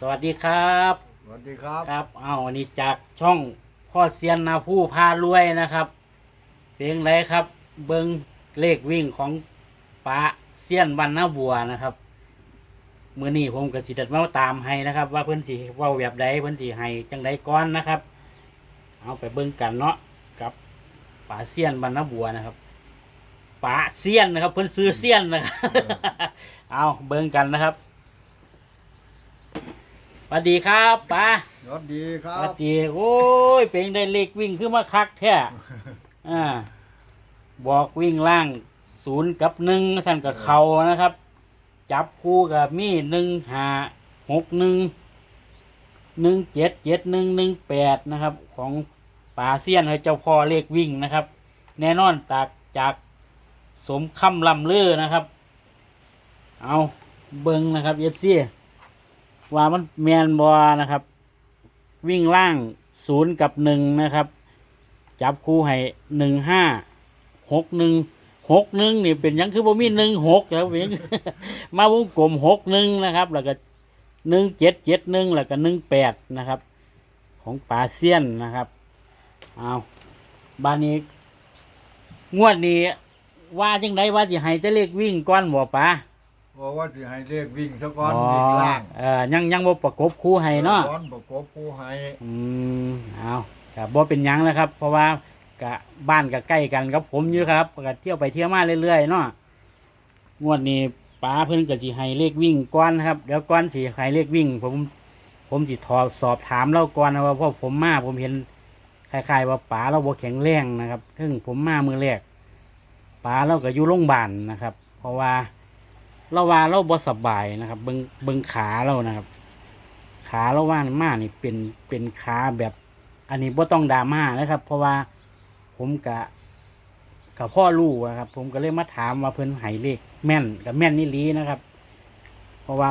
สวัสดีครับ สวัสดีครับ ครับ เอาวันนี้จากช่องพ่อเซียนนาผู้พารวยนะครับ เพลงไรครับ เบิงเลขวิ่งของป้าเซียนวันนาบัวนะครับมือนี้ผมกับสิเดัดมาตามให้นะครับ ว่าเพื่อนสีว่าแบบใดเพื่อนสีให้จังใดก้อนนะครับ เอาไปเบิ่งกันเนาะกับป้าเซียนวันนาบัวนะครับป้าเซียนนะครับ เพื่อนซื้อเซียนนะครับ เอาเบิ่งกันนะครับ สวัสดีครับป้าสวัสดีครัสวับสดีโอ้ยเป็นได้เล็กวิ่งขึ้นมาคักแท้อ่าบอกวิ่งล่างศูนย์กับหนึ่งท่านกับเขานะครับ จับคู่กับมีหนึ่งห้าหกหนึ่งหนึ่งเจ็ดเจ็ดหนึ่งหนึ่งแปดนะครับ ของป่าเซียนให้เจ้าพ่อเลขวิ่งนะครับ แน่นอนจากจากสมคำลำเลือนะครับ เอาเบิงนะครับเอฟซี ว่ามันแมนบอนะครับ วิ่งล่างศูนย์กับหนึ่งนะครับ จับคู่ให้หนึ่งห้าหกหนึ่งหกหนึ่งนี่เป็นยังคือบ่มีหนึ่งหกครับเป็นหยังมาวงกลมหกหนึ่งนะครับ แล้วก็หนึ่งเจ็ดเจ็ดหนึ่งแล้วก็หนึ่งแปดนะครับ ของปลาเซียนนะครับเอาบานนี้ งวดนี้ว่าจังไดว่าสิให้จะเลขวิ่งก้อนบ่ปลา บอกว่าสิให้เลขวิ่งซะก่อนวิ่งล่างเออยังยังบ่ประกบคู่ให้เนาะก่อนประกบผู้ให้อืมเอาครับบ่เป็นหยังนะครับ เพราะว่ากะบ้านก็ใกล้กันกับผมอยู่ครับก็เที่ยวไปเที่ยวมาเรื่อยๆเนาะงวดนี้ป้าเพิ่นก็สิให้เลขวิ่งก่อนครับเดี๋ยวก่อนสิให้เลขวิ่ง ผมผมสิทอสอบถามเราก่อนนะว่าเพราะผมมาผมเห็นคล้ายๆว่าป๋าเราบ่แข็งแรงนะครับซึ่งผมมามือแรกป๋าเราก็อยู่โรงพยาบาลนะครับ เพราะว่า เราว่าเราบ่สบายนะครับ เบิงเบิงขาเรานะครับ ขาเราว่านมานี่เป็นเป็นขาแบบ อันนี้บ่ต้องดราม่านะครับ เพราะว่าผมกะกับพ่อรู้อะครับ ผมก็เลยมาถามว่าเพิ่นให้เลขแม่นกับแม่นนี่ลีนะครับ เพราะว่า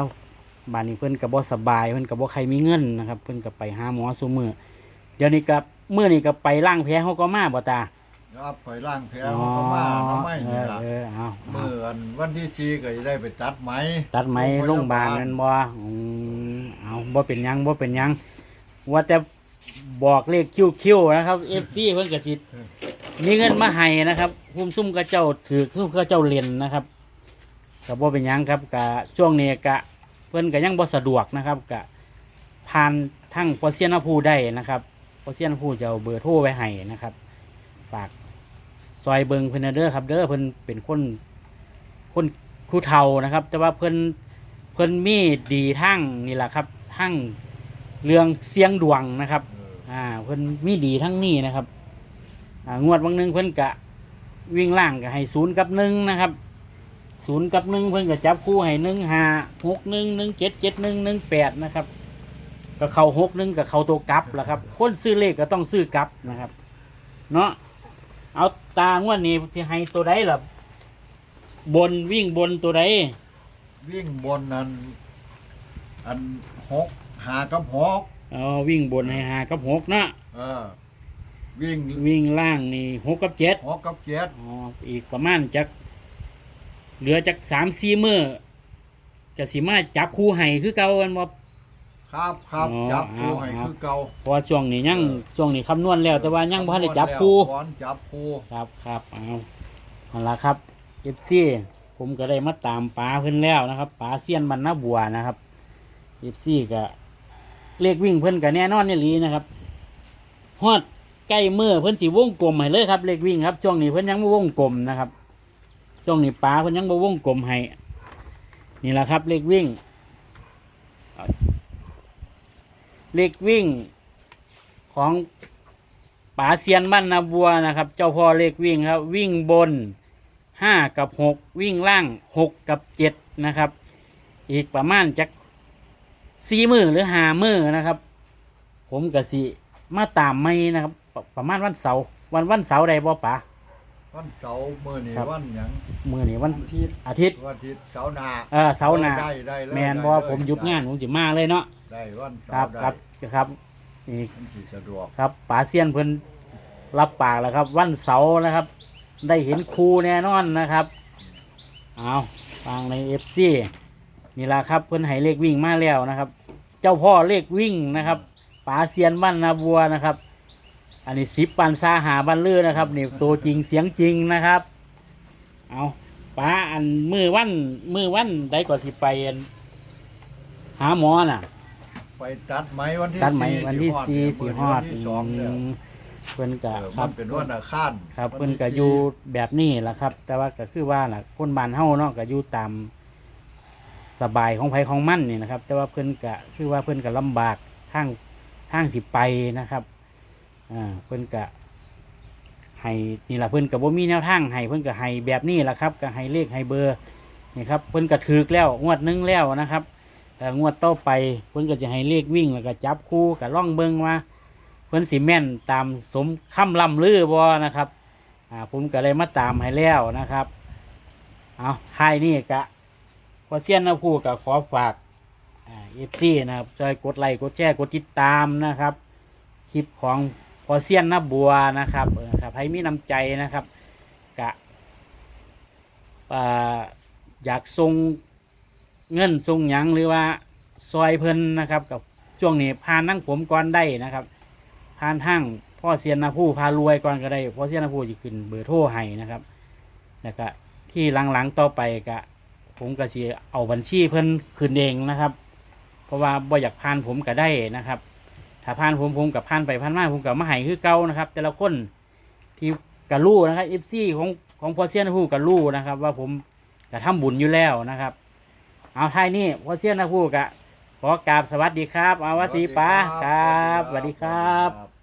บ้านนี้เพิ่นกับบ่สบาย เพิ่นกับบ่ใครมีเงินนะครับ เพิ่นก็ไปหาหมอซุมือเดี๋ยวนี้กับเมื่อนี้ก็ไปล้างแผลเขาก็มาบ่ตา ครับไปล่างแผลเขาก็มาน้ำไม้เอนี่อล่ะเออเอาเอาเมื่อวันวันที่สี่ก็จะได้ไปตัดไหมตัดไหมโรงพยาบาลนั่นบ่อืมเอาบ่เป็นหยังบ่เป็นหยัง ว่าแต่บอกเลขคิวๆนะครับ FC เพิ่นก็สิมีเงินมาให้นะครับคุ้มซุ่มกระเจ้าถือคุ้มกระเจ้าเรียนนะครับก็บ่เป็นหยังครับกะช่วงนี้กะเพิ่นก็ยังบ่สะดวกนะครับกะผ่านทั้งพอเซียนผู้ได้นะครับพอเซียนผู้จะเอาเบอร์โทรไว้ให้นะครับฝาก ซอยเบิงเพิ่นเด้อครับ เด้อเพิ่นเป็นคนคนผู้เฒ่านะครับ แต่ว่าเพิ่นเพิ่นมีดีทั้งนี่แหละครับทั้งเรื่องเสียงดวงนะครับเอออ่าเพิ่นมีดีทั้งนี้นะครับ อ่างวดบางหนึงเพิ่นกะวิ่งล่างก็ให้ศูนย์กับหนึ่งนะครับศูนย์กับหนึ่งเพิ่นก็จับคู่ให้หนึ่งห้าหกหนึ่งหนึ่งเจ็ดเจ็ดหนึ่งหนึ่งแปดนะครับก็เข้าหกหนึ่งกับเข้าตัวกลับแหละครับ คนซื้อเลขก็ต้องซื้อกลับนะครับ เนาะ เอาตางวดนี้ที่ให้ตัวใดล่ะบนวิ่งบนตัวใดวิ่งบนอันอันหกหากับหกเอาวิ่งบนให้หากับหกนะเออวิ่งวิ่งล่างนี่หกกับเจ็ดหกกับเจ็ดอ๋ออีกประมาณจักเหลือจักสามสี่มือจะสิมาจับคู่ให้คือเก่ากันบ่ ครับครับอ๋อจับคู่เอาให้เอา คือเก่า เพราะว่าช่วงนี้ยังเออ ช่วงนี้คำนวณแล้วแต่ว่ายังบ่ทันได้จับคู่ ก่อนจับคู่ครับครับเอาเอาละครับเอฟซีผมก็ได้มาตามป๋าเพิ่นแล้วนะครับป๋าเซียนบรรณบัวนะครับเอฟซีก็เลขวิ่งเพิ่นก็แน่นอนนี่ลีนะครับฮอดใกล้มือเพิ่นสิวงกลมให้เลยครับเลขวิ่งครับช่วงนี้เพิ่นยังบ่วงกลมนะครับช่วงนี้ป๋าเพิ่นยังบ่วงกลมให้นี่แหละครับเลขวิ่ง เลขวิ่งของป๋าเซียนบ้านนาบัวนะครับ เจ้าพ่อเลขวิ่งครับ วิ่งบนห้ากับหกวิ่งล่างหกกับเจ็ดนะครับ อีกประมาณจักสี่มือหรือหามือนะครับ ผมกสิมาตามไม่นะครับปประมาณวันเสาร์วันวันเสาร์ใดบ่ป๋า วันเสาร์มื้อนี้ครับ วันหยังมือนี้วันอาทิตย์อาทิตย์วันอาทิตย์เสาร์หน้าเออเสาร์หน้าได้ได้เลยแมนได้บ่ว่าเลยผมหยุดงานได้ผมสิมาเลยเนาะได้วันครับเสาครับครับนี่มันสิสะดวกครับป๋าเซียนเพิ่นรับปากแล้วครับ วันเสาร์นะครับ ได้เห็นครูแน่นอนนะครับเอาฟังในเอฟซีนี่ละครับเพิ่นให้เลขวิ่งมาแล้วนะครับ เจ้าพ่อเลขวิ่งนะครับป๋าเซียนบ้านนาบัวนะครับ อันนี้สิบปันซาหาบันเลือนะครับนี่ตัวจริงเสียงจริงนะครับ เอาป๋าอันมือวันมือวันได้ก่อนสิไปอันหาหมอน่ะ ไปตัดไหมวันที่ตัดไหมสี่วันที่สี่สี่ฮอดวันที่สองเนี่ยอืมเพิ่นกะเออครัมับนเป็นวันอาคารครับวัเพิ่นที่ก็อยู่แบบนี้แหละครับ แต่ว่าก็คือว่าน่ะคนบ้านเฮาเนาะก็อยู่ตามสบายของไผของมันนี่นะครับ แต่ว่าเพิ่นก็คือว่าเพิ่นก็ลำบากทางทางสิไปนะครับ อ่าเพิ่นก็ให้นี่ละเพิ่นก็บ่มีแนวทางให้เพิ่นก็ให้แบบนี้แหละครับก็ให้เลขให้เบอร์นี่ครับเพิ่นก็ถูกแล้วงวดนึงแล้วนะครับงวดต่อไปเพิ่นก็จะให้เลขวิ่งแล้วก็จับคู่ก็ล่องเบิงว่าเพิ่นสิแม่นตามสมคำล่ำลือบ่นะครับอ่าผมก็เลยมาตามให้แล้วนะครับเอาท้ายนี่กะพอเซียนนะพูดกับขอฝากอ่าเอฟซีนะครับช่วยกดไลค์กดแชร์กดติดตามนะครับคลิปของ พอเซียนนะบัวนะครับเออครับให้มีน้ำใจนะครับกะอยากส่งเงินส่งหยังหรือว่าซอยเพิ่นนะครับ กับช่วงนี้พานนั่งผมก่อนได้นะครับผ่านทางพ่อเซียนนาผู้พารวยก่อนก็ได้พ่อเซียนนาผู้จะขึ้นเบอร์โทรให้นะครับแล้วก็ที่หลังๆต่อไปก็ผมก็จะเอาบัญชีเพิ่นขึ้นเองนะครับ เพราะว่าบ่อยากผ่านผมก็ได้นะครับ ถ้าผ่านผมผมกับผ่านไปผ่านมาผมกับมาให้คือเก่านะครับ แต่ละคนที่กะลู่นะครับเอฟซีของของพอเซียนนาผู้กะลู่นะครับ ว่าผมกะทำบุญอยู่แล้วนะครับ เอาท้ายนี้พอเซียนนาผู้กะขอกราบสวัสดีครับเอาวัสดีป้าครับสวัสดีครับ